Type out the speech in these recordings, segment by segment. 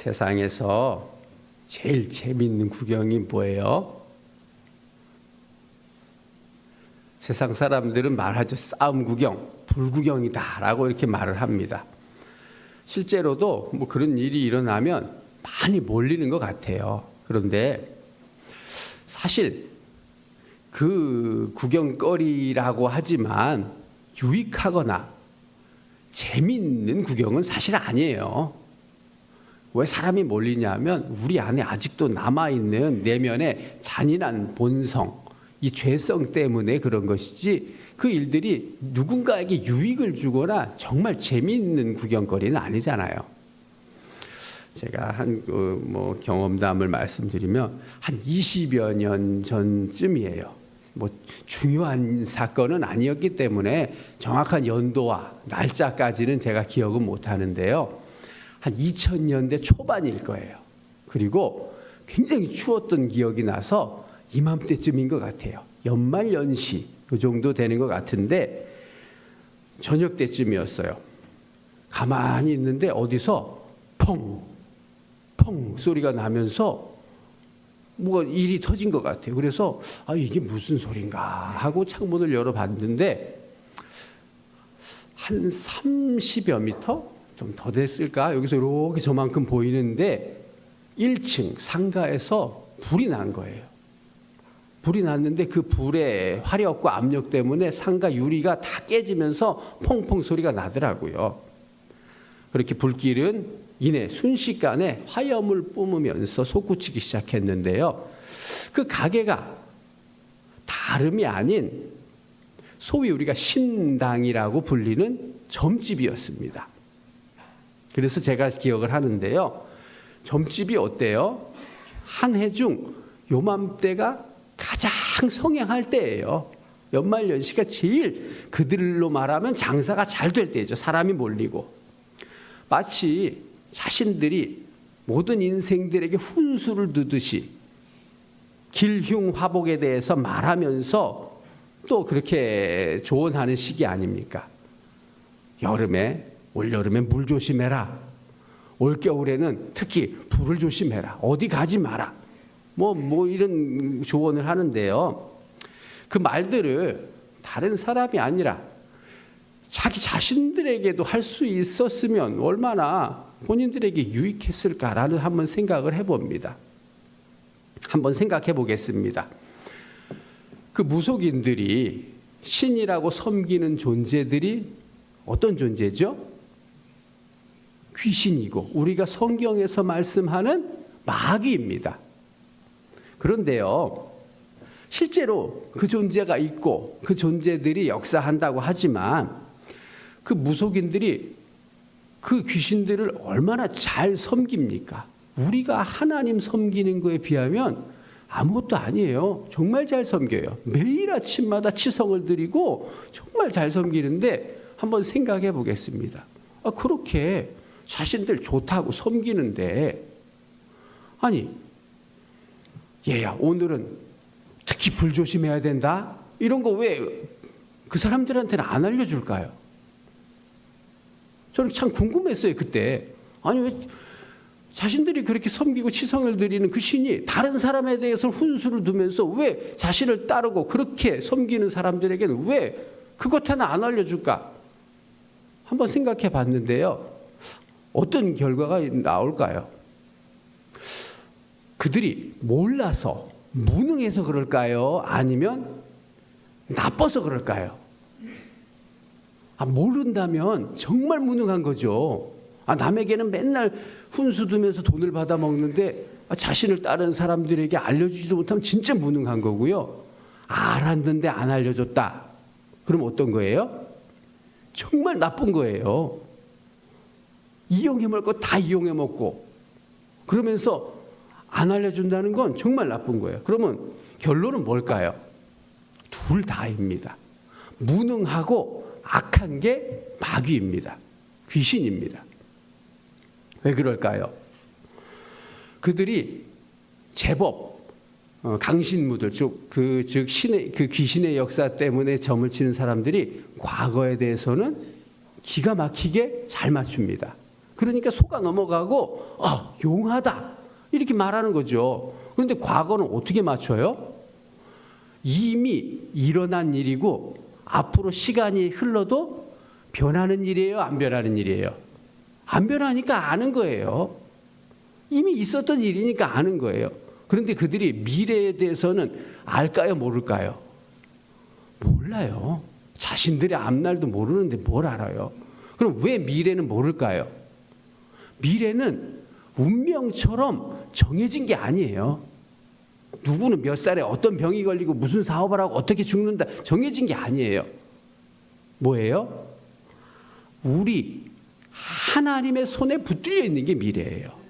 세상에서 제일 재밌는 구경이 뭐예요? 세상 사람들은 말하죠. 싸움 구경, 불구경이다라고 이렇게 말을 합니다. 실제로도 뭐 그런 일이 일어나면 많이 몰리는 것 같아요. 그런데 사실 그 구경거리라고 하지만 유익하거나 재밌는 구경은 사실 아니에요. 왜 사람이 몰리냐면 우리 안에 아직도 남아 있는 내면의 잔인한 본성, 이 죄성 때문에 그런 것이지 그 일들이 누군가에게 유익을 주거나 정말 재미있는 구경거리는 아니잖아요. 제가 한뭐 경험담을 말씀드리면 한 20여 년 전쯤이에요. 뭐 중요한 사건은 아니었기 때문에 정확한 연도와 날짜까지는 제가 기억은 못 하는데요. 한 2000년대 초반일 거예요. 그리고 굉장히 추웠던 기억이 나서 이맘때쯤인 것 같아요. 연말 연시 그 정도 되는 것 같은데 저녁 때쯤이었어요. 가만히 있는데 어디서 펑, 펑 소리가 나면서 뭐가 일이 터진 것 같아요. 그래서 아 이게 무슨 소린가 하고 창문을 열어봤는데 한 30여 미터 좀 더 됐을까 여기서 이렇게 저만큼 보이는데 1층 상가에서 불이 난 거예요. 불이 났는데 그 불의 화력과 압력 때문에 상가 유리가 다 깨지면서 퐁퐁 소리가 나더라고요. 그렇게 불길은 이내 순식간에 화염을 뿜으면서 솟구치기 시작했는데요. 그 가게가 다름이 아닌 소위 우리가 신당이라고 불리는 점집이었습니다. 그래서 제가 기억을 하는데요. 점집이 어때요? 한 해 중 요맘때가 가장 성행할 때예요. 연말 연시가 제일 그들로 말하면 장사가 잘 될 때죠. 사람이 몰리고 마치 자신들이 모든 인생들에게 훈수를 두듯이 길흉 화복에 대해서 말하면서 또 그렇게 조언하는 시기 아닙니까? 여름에 올 여름에 물 조심해라. 올 겨울에는 특히 불을 조심해라. 어디 가지 마라. 뭐, 뭐 이런 조언을 하는데요. 그 말들을 다른 사람이 아니라 자기 자신들에게도 할 수 있었으면 얼마나 본인들에게 유익했을까라는 한번 생각을 해봅니다. 한번 생각해 보겠습니다. 그 무속인들이 신이라고 섬기는 존재들이 어떤 존재죠? 귀신이고 우리가 성경에서 말씀하는 마귀입니다. 그런데요, 실제로 그 존재가 있고 그 존재들이 역사한다고 하지만 그 무속인들이 그 귀신들을 얼마나 잘 섬깁니까? 우리가 하나님 섬기는 거에 비하면 아무것도 아니에요. 정말 잘 섬겨요. 매일 아침마다 치성을 드리고 정말 잘 섬기는데 한번 생각해 보겠습니다. 아, 그렇게 자신들 좋다고 섬기는데 아니 얘야 오늘은 특히 불 조심해야 된다 이런 거 왜 그 사람들한테는 안 알려줄까요? 저는 참 궁금했어요 그때 아니 왜 자신들이 그렇게 섬기고 치성을 드리는 그 신이 다른 사람에 대해서 훈수를 두면서 왜 자신을 따르고 그렇게 섬기는 사람들에게는 왜 그것 하나 안 알려줄까? 한번 생각해 봤는데요. 어떤 결과가 나올까요? 그들이 몰라서 무능해서 그럴까요? 아니면 나빠서 그럴까요? 아, 모른다면 정말 무능한 거죠. 아, 남에게는 맨날 훈수 두면서 돈을 받아 먹는데 아, 자신을 따르는 사람들에게 알려주지도 못하면 진짜 무능한 거고요. 알았는데 안 알려줬다. 그럼 어떤 거예요? 정말 나쁜 거예요. 이용해 먹을 거 다 이용해 먹고 그러면서 안 알려준다는 건 정말 나쁜 거예요. 그러면 결론은 뭘까요? 둘 다입니다. 무능하고 악한 게 마귀입니다. 귀신입니다. 왜 그럴까요? 그들이 제법 어, 강신무들 그즉 신의 그 귀신의 역사 때문에 점을 치는 사람들이 과거에 대해서는 기가 막히게 잘 맞춥니다. 그러니까 속아 넘어가고 아 용하다 이렇게 말하는 거죠. 그런데 과거는 어떻게 맞춰요? 이미 일어난 일이고 앞으로 시간이 흘러도 변하는 일이에요, 안 변하는 일이에요. 안 변하니까 아는 거예요. 이미 있었던 일이니까 아는 거예요. 그런데 그들이 미래에 대해서는 알까요, 모를까요? 몰라요. 자신들의 앞날도 모르는데 뭘 알아요? 그럼 왜 미래는 모를까요? 미래는 운명처럼 정해진 게 아니에요. 누구는 몇 살에 어떤 병이 걸리고 무슨 사업을 하고 어떻게 죽는다 정해진 게 아니에요. 뭐예요? 우리 하나님의 손에 붙들려 있는 게 미래예요.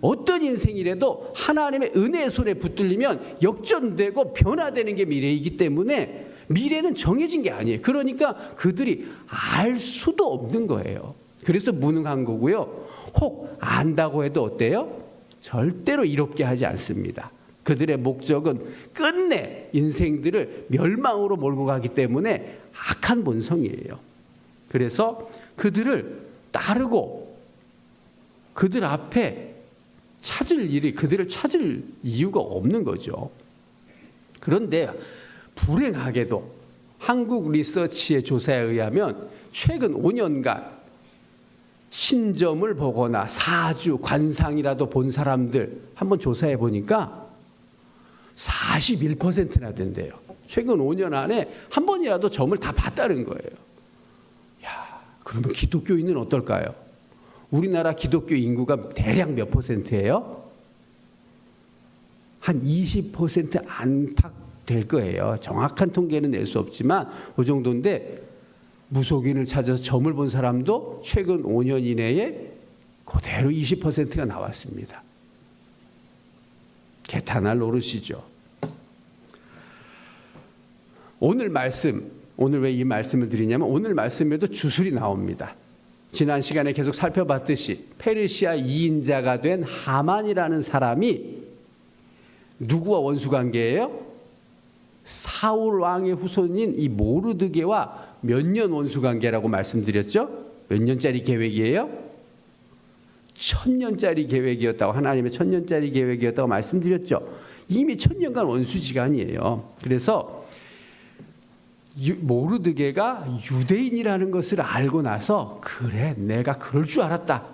어떤 인생이라도 하나님의 은혜의 손에 붙들리면 역전되고 변화되는 게 미래이기 때문에 미래는 정해진 게 아니에요. 그러니까 그들이 알 수도 없는 거예요. 그래서 무능한 거고요. 혹 안다고 해도 어때요? 절대로 이롭게 하지 않습니다. 그들의 목적은 끝내 인생들을 멸망으로 몰고 가기 때문에 악한 본성이에요. 그래서 그들을 따르고 그들 앞에 찾을 일이 그들을 찾을 이유가 없는 거죠. 그런데 불행하게도 한국 리서치의 조사에 의하면 최근 5년간 신점을 보거나 사주, 관상이라도 본 사람들 한번 조사해 보니까 41%나 된대요. 최근 5년 안에 한 번이라도 점을 다 봤다는 거예요. 야, 그러면 기독교인은 어떨까요? 우리나라 기독교 인구가 대략 몇 퍼센트예요? 한 20% 안팎 될 거예요. 정확한 통계는 낼 수 없지만 그 정도인데 무속인을 찾아서 점을 본 사람도 최근 5년 이내에 그대로 20%가 나왔습니다. 개탄할 노릇이죠. 오늘 말씀, 오늘 왜 이 말씀을 드리냐면 오늘 말씀에도 주술이 나옵니다. 지난 시간에 계속 살펴봤듯이 페르시아 2인자가 된 하만이라는 사람이 누구와 원수 관계예요? 사울 왕의 후손인 이 모르드게와 몇 년 원수 관계라고 말씀드렸죠? 몇 년짜리 계획이에요? 천년짜리 계획이었다고 하나님의 천년짜리 계획이었다고 말씀드렸죠. 이미 천년간 원수지간이에요. 그래서 유, 모르드게가 유대인이라는 것을 알고 나서 그래 내가 그럴 줄 알았다.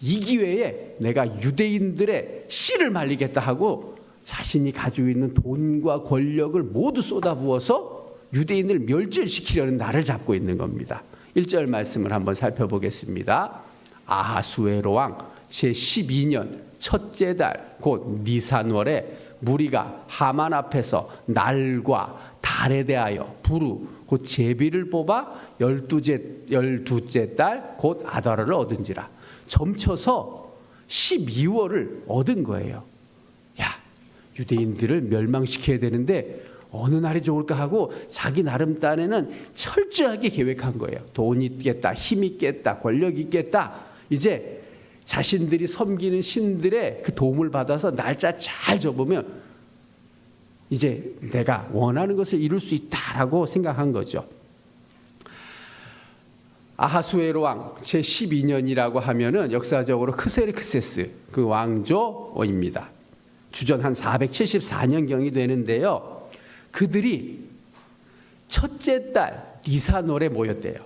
이 기회에 내가 유대인들의 씨를 말리겠다 하고 자신이 가지고 있는 돈과 권력을 모두 쏟아부어서 유대인을 멸절시키려는 나를 잡고 있는 겁니다. 1절 말씀을 한번 살펴보겠습니다. 아하수에로 왕 제12년 첫째 달 곧 니산월에 무리가 하만 앞에서 날과 달에 대하여 부르 곧 제비를 뽑아 열두째 열두째 달 곧 아다르를 얻은지라 점쳐서 12월을 얻은 거예요. 야 유대인들을 멸망시켜야 되는데 어느 날이 좋을까 하고 자기 나름 딴에는 철저하게 계획한 거예요. 돈 있겠다, 힘 있겠다, 권력 있겠다. 이제 자신들이 섬기는 신들의 그 도움을 받아서 날짜 잘 접으면 이제 내가 원하는 것을 이룰 수 있다라고 생각한 거죠. 아하수에로 왕 제12년이라고 하면은 역사적으로 크세르크세스 그 왕조입니다. 주전 한 474년경이 되는데요. 그들이 첫째 달 니사놀에 모였대요.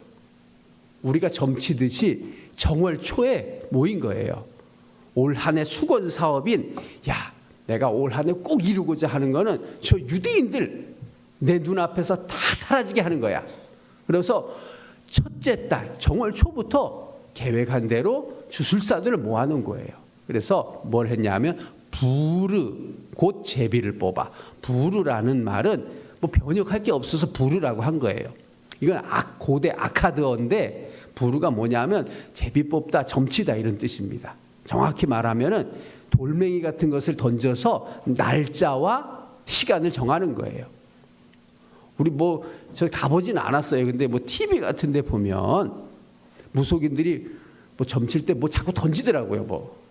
우리가 점치듯이 정월 초에 모인 거예요. 올 한해 수건 사업인 야 내가 올 한해 꼭 이루고자 하는 거는 저 유대인들 내 눈앞에서 다 사라지게 하는 거야. 그래서 첫째 달 정월 초부터 계획한 대로 주술사들을 모아놓은 거예요. 그래서 뭘 했냐면 부르 곧 제비를 뽑아 부르라는 말은 뭐 번역할 게 없어서 부르라고 한 거예요. 이건 악, 고대 아카드어인데 부르가 뭐냐면 제비 뽑다 점치다 이런 뜻입니다. 정확히 말하면은 돌멩이 같은 것을 던져서 날짜와 시간을 정하는 거예요. 우리 뭐 저 가보진 않았어요. 근데 뭐 TV 같은 데 보면 무속인들이 뭐 점칠 때 뭐 자꾸 던지더라고요. 뭐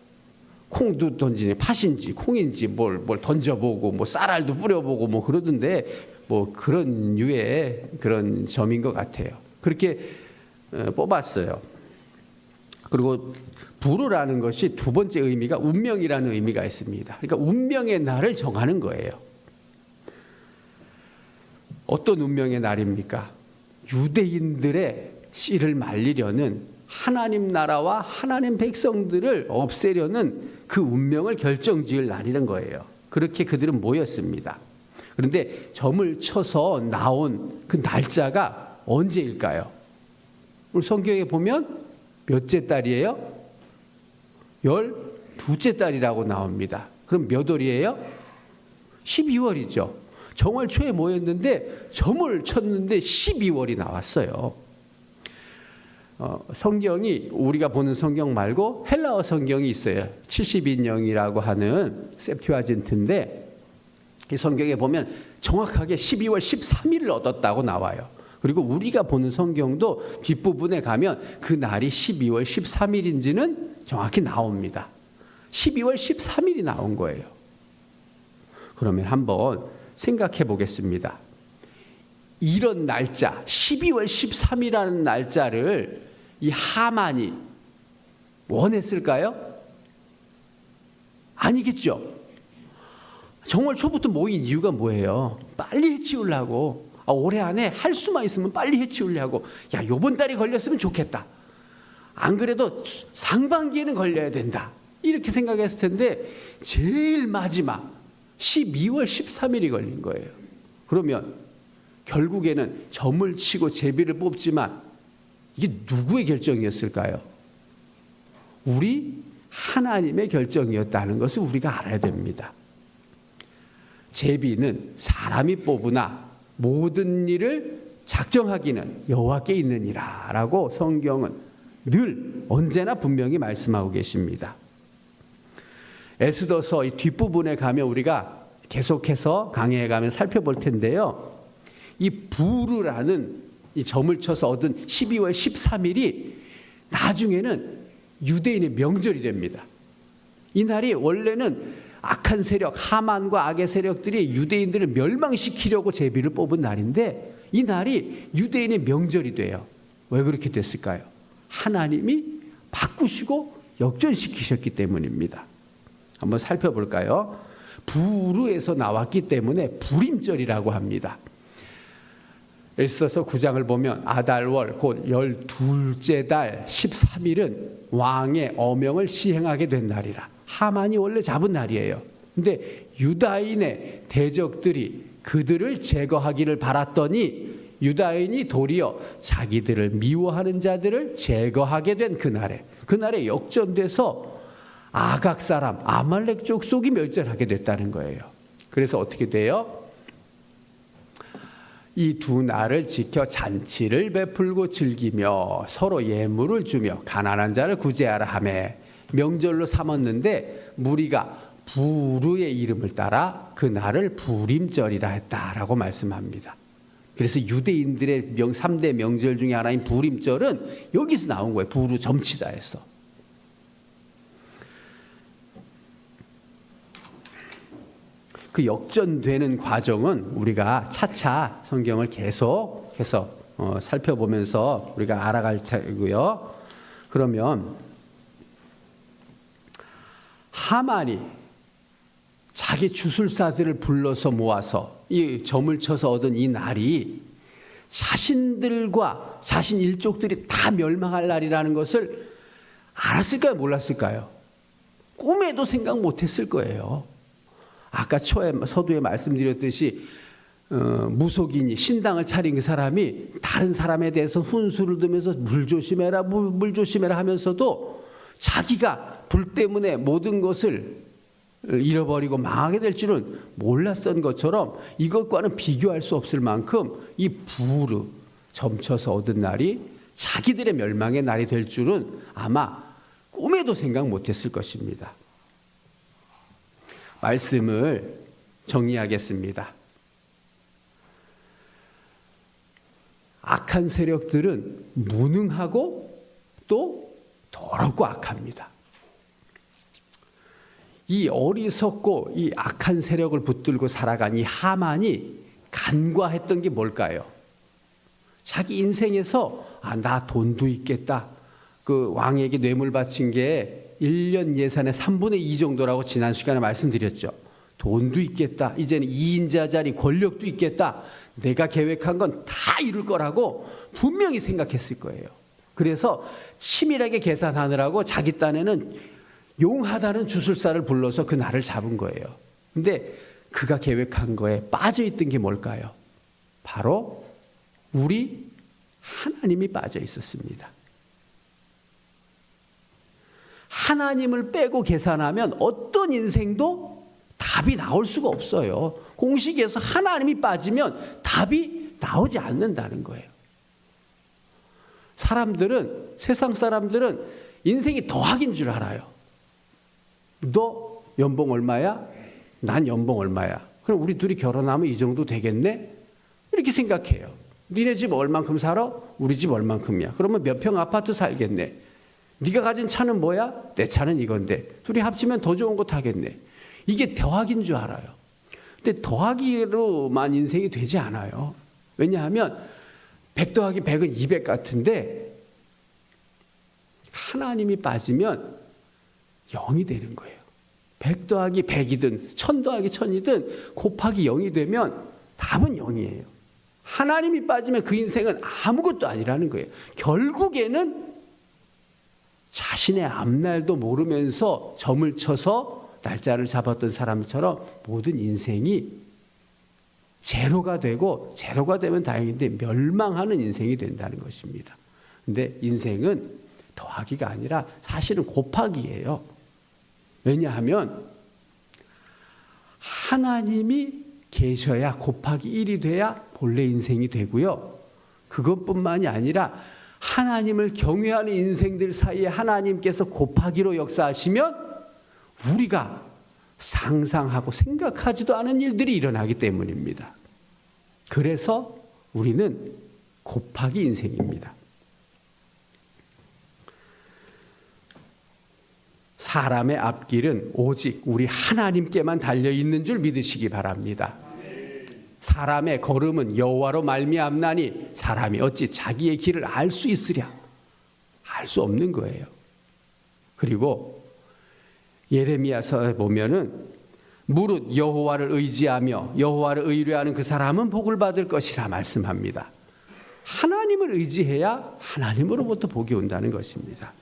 콩도 던지네, 팥인지 콩인지 뭘 뭘 던져보고 뭐 쌀알도 뿌려보고 뭐 그러던데 뭐 그런 유의 그런 점인 것 같아요. 그렇게 어, 뽑았어요. 그리고 부르라는 것이 두 번째 의미가 운명이라는 의미가 있습니다. 그러니까 운명의 날을 정하는 거예요. 어떤 운명의 날입니까? 유대인들의 씨를 말리려는 하나님 나라와 하나님 백성들을 없애려는 그 운명을 결정지을 날이란 거예요. 그렇게 그들은 모였습니다. 그런데 점을 쳐서 나온 그 날짜가 언제일까요? 오늘 성경에 보면 몇째 달이에요? 열 두째 달이라고 나옵니다. 그럼 몇 월이에요? 12월이죠. 정월 초에 모였는데 점을 쳤는데 12월이 나왔어요. 어, 성경이 우리가 보는 성경 말고 헬라어 성경이 있어요. 70인형이라고 하는 셉튜아진트인데 이 성경에 보면 정확하게 12월 13일을 얻었다고 나와요. 그리고 우리가 보는 성경도 뒷부분에 가면 그 날이 12월 13일인지는 정확히 나옵니다. 12월 13일이 나온 거예요. 그러면 한번 생각해 보겠습니다. 이런 날짜, 12월 13일이라는 날짜를 이 하만이 원했을까요? 아니겠죠. 정월 초부터 모인 이유가 뭐예요? 빨리 해치우려고. 아, 올해 안에 할 수만 있으면 빨리 해치우려고. 야, 요번 달에 걸렸으면 좋겠다. 안 그래도 상반기에는 걸려야 된다. 이렇게 생각했을 텐데 제일 마지막 12월 13일이 걸린 거예요. 그러면 결국에는 점을 치고 제비를 뽑지만 이게 누구의 결정이었을까요? 우리 하나님의 결정이었다는 것을 우리가 알아야 됩니다. 제비는 사람이 뽑으나 모든 일을 작정하기는 여호와께 있느니라라고 성경은 늘 언제나 분명히 말씀하고 계십니다. 에스더서 이 뒷부분에 가면 우리가 계속해서 강해에 가면 살펴볼 텐데요. 이 부르라는 이 점을 쳐서 얻은 12월 13일이 나중에는 유대인의 명절이 됩니다. 이 날이 원래는 악한 세력, 하만과 악의 세력들이 유대인들을 멸망시키려고 제비를 뽑은 날인데 이 날이 유대인의 명절이 돼요. 왜 그렇게 됐을까요? 하나님이 바꾸시고 역전시키셨기 때문입니다. 한번 살펴볼까요? 부르에서 나왔기 때문에 불임절이라고 합니다. 에스더서 9장을 보면 아달월 곧 열둘째 달 13일은 왕의 어명을 시행하게 된 날이라. 하만이 원래 잡은 날이에요. 근데 유다인의 대적들이 그들을 제거하기를 바랐더니 유다인이 도리어 자기들을 미워하는 자들을 제거하게 된 그날에 그날에 역전돼서 아각 사람 아말렉 족속이 멸절하게 됐다는 거예요. 그래서 어떻게 돼요? 이 두 날을 지켜 잔치를 베풀고 즐기며 서로 예물을 주며 가난한 자를 구제하라 하매 명절로 삼았는데 무리가 부르의 이름을 따라 그 날을 부림절이라 했다라고 말씀합니다. 그래서 유대인들의 명 3대 명절 중에 하나인 부림절은 여기서 나온 거예요. 부르 점치다 해서. 그 역전되는 과정은 우리가 차차 성경을 계속해서 어, 살펴보면서 우리가 알아갈 테고요. 그러면 하만이 자기 주술사들을 불러서 모아서 이 점을 쳐서 얻은 이 날이 자신들과 자신 일족들이 다 멸망할 날이라는 것을 알았을까요? 몰랐을까요? 꿈에도 생각 못했을 거예요. 아까 초에 서두에 말씀드렸듯이 어, 무속인이 신당을 차린 그 사람이 다른 사람에 대해서 훈수를 두면서 물 조심해라 물, 물 조심해라 하면서도 자기가 불 때문에 모든 것을 잃어버리고 망하게 될 줄은 몰랐던 것처럼 이것과는 비교할 수 없을 만큼 이 부르 점쳐서 얻은 날이 자기들의 멸망의 날이 될 줄은 아마 꿈에도 생각 못했을 것입니다. 말씀을 정리하겠습니다. 악한 세력들은 무능하고 또 더럽고 악합니다. 이 어리석고 이 악한 세력을 붙들고 살아간 이 하만이 간과했던 게 뭘까요? 자기 인생에서 아, 나 돈도 있겠다. 그 왕에게 뇌물 바친 게 1년 예산의 3분의 2 정도라고 지난 시간에 말씀드렸죠. 돈도 있겠다. 이제는 2인자 자리 권력도 있겠다. 내가 계획한 건 다 이룰 거라고 분명히 생각했을 거예요. 그래서 치밀하게 계산하느라고 자기 딴에는 용하다는 주술사를 불러서 그 날을 잡은 거예요. 근데 그가 계획한 거에 빠져 있던 게 뭘까요? 바로 우리 하나님이 빠져 있었습니다. 하나님을 빼고 계산하면 어떤 인생도 답이 나올 수가 없어요. 공식에서 하나님이 빠지면 답이 나오지 않는다는 거예요. 사람들은, 세상 사람들은 인생이 더하긴 줄 알아요. 너 연봉 얼마야? 난 연봉 얼마야? 그럼 우리 둘이 결혼하면 이 정도 되겠네? 이렇게 생각해요. 니네 집 얼만큼 살아? 우리 집 얼만큼이야. 그러면 몇 평 아파트 살겠네. 네가 가진 차는 뭐야? 내 차는 이건데. 둘이 합치면 더 좋은 거 타겠네. 이게 더하기인 줄 알아요. 근데 더하기로만 인생이 되지 않아요. 왜냐하면 100 더하기 100은 200 같은데 하나님이 빠지면 0이 되는 거예요. 100 더하기 100이든 1000 더하기 1000이든 곱하기 0이 되면 답은 0이에요. 하나님이 빠지면 그 인생은 아무것도 아니라는 거예요. 결국에는 자신의 앞날도 모르면서 점을 쳐서 날짜를 잡았던 사람처럼 모든 인생이 제로가 되고 제로가 되면 다행인데 멸망하는 인생이 된다는 것입니다. 근데 인생은 더하기가 아니라 사실은 곱하기예요. 왜냐하면 하나님이 계셔야 곱하기 1이 돼야 본래 인생이 되고요. 그것뿐만이 아니라 하나님을 경외하는 인생들 사이에 하나님께서 곱하기로 역사하시면 우리가 상상하고 생각하지도 않은 일들이 일어나기 때문입니다. 그래서 우리는 곱하기 인생입니다. 사람의 앞길은 오직 우리 하나님께만 달려 있는 줄 믿으시기 바랍니다. 사람의 걸음은 여호와로 말미암나니 사람이 어찌 자기의 길을 알 수 있으랴? 알 수 없는 거예요. 그리고 예레미야서에 보면은 무릇 여호와를 의지하며 여호와를 의뢰하는 그 사람은 복을 받을 것이라 말씀합니다. 하나님을 의지해야 하나님으로부터 복이 온다는 것입니다.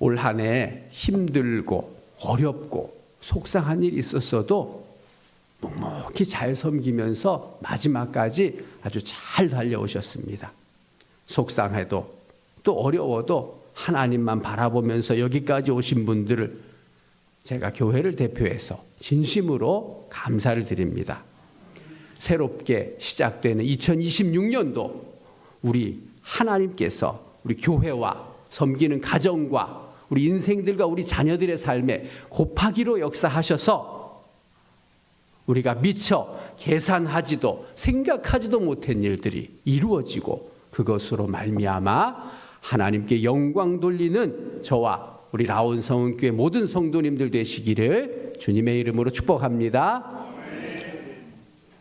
올 한해 힘들고 어렵고 속상한 일이 있었어도 묵묵히 잘 섬기면서 마지막까지 아주 잘 달려오셨습니다. 속상해도 또 어려워도 하나님만 바라보면서 여기까지 오신 분들을 제가 교회를 대표해서 진심으로 감사를 드립니다. 새롭게 시작되는 2026년도 우리 하나님께서 우리 교회와 섬기는 가정과 우리 인생들과 우리 자녀들의 삶에 곱하기로 역사하셔서 우리가 미처 계산하지도 생각하지도 못한 일들이 이루어지고 그것으로 말미암아 하나님께 영광 돌리는 저와 우리 라온 성은교회 모든 성도님들 되시기를 주님의 이름으로 축복합니다.